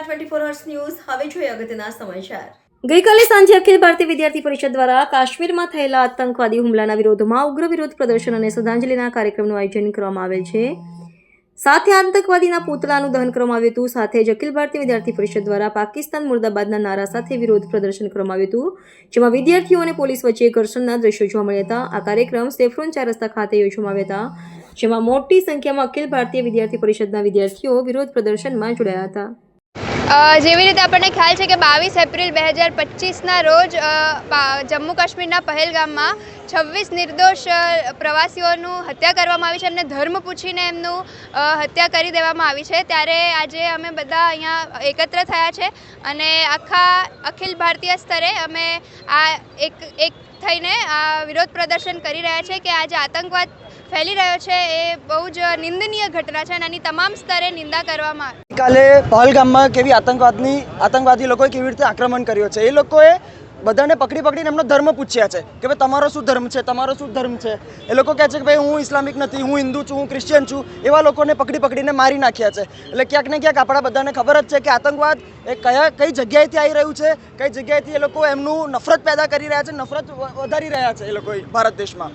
Twenty four news હવે જોઈએ અગત્યના સમાચાર. ગઈકાલે સાંજે અખિલ ભારતીય વિદ્યાર્થી પરિષદ દ્વારા કાશ્મીરમાં થયેલા આતંકવાદી હુમલાના વિરોધમાં ઉગ્ર વિરોધ પ્રદર્શન અને શ્રદ્ધાંજલિના કાર્યક્રમનું આયોજન કરવામાં આવેલ છે. સાથે આતંકવાદીના પૂતળાનું દહન કરવામાં આવ્યું હતું. સાથે જ અખિલ ભારતીય વિદ્યાર્થી પરિષદ દ્વારા પાકિસ્તાન મુર્દાબાદના નારા સાથે વિરોધ પ્રદર્શન કરવામાં આવ્યું હતું, જેમાં વિદ્યાર્થીઓ અને પોલીસ વચ્ચે ઘર્ષણના દ્રશ્યો જોવા મળ્યા હતા. આ કાર્યક્રમ સેફ્રોન ચાર રસ્તા ખાતે યોજવામાં આવ્યા હતા, જેમાં મોટી સંખ્યામાં અખિલ ભારતીય વિદ્યાર્થી પરિષદના વિદ્યાર્થીઓ વિરોધ પ્રદર્શનમાં જોડાયા હતા. જેવી રીતે આપણને ખ્યાલ છે કે બાવીસ એપ્રિલ બે હજાર પચીસના રોજ જમ્મુ કાશ્મીરના પહેલગામમાં છવ્વીસ નિર્દોષ પ્રવાસીઓનું હત્યા કરવામાં આવી છે. એમને ધર્મ પૂછીને એમનું હત્યા કરી દેવામાં આવી છે. ત્યારે આજે અમે બધા અહીંયા એકત્ર થયા છે અને આખા અખિલ ભારતીય સ્તરે અમે આ એક એક થઈને આ વિરોધ પ્રદર્શન કરી રહ્યા છે કે આ જે આતંકવાદ ફેલી રહ્યો છે. એ બહુ જ નિંદનીય ઘટના છે અને આની તમામ સ્તરે નિંદા કરવામાં કાલે પહલગામમાં કેવી આતંકવાદની, આતંકવાદી લોકોએ કેવી રીતે આક્રમણ કર્યો છે? એ લોકોએ બધાને પકડી પકડીને એમનો ધર્મ પૂછ્યા છે કે ભાઈ તમારો શું ધર્મ છે, તમારો શું ધર્મ છે? એ લોકો કહે છે કે ભાઈ હું ઇસ્લામિક નથી, હું હિન્દુ છું, હું ક્રિશ્ચિયન છું. એવા લોકોને પકડી પકડીને મારી નાખ્યા છે. એટલે ક્યાંક ને ક્યાંક આપણા બધાને ખબર જ છે કે આતંકવાદ એ કયા, કઈ જગ્યાએથી આવી રહ્યું છે, કઈ જગ્યાએથી એ લોકો એમનું નફરત પેદા કરી રહ્યા છે, નફરત વધારી રહ્યા છે એ લોકો ભારત દેશમાં.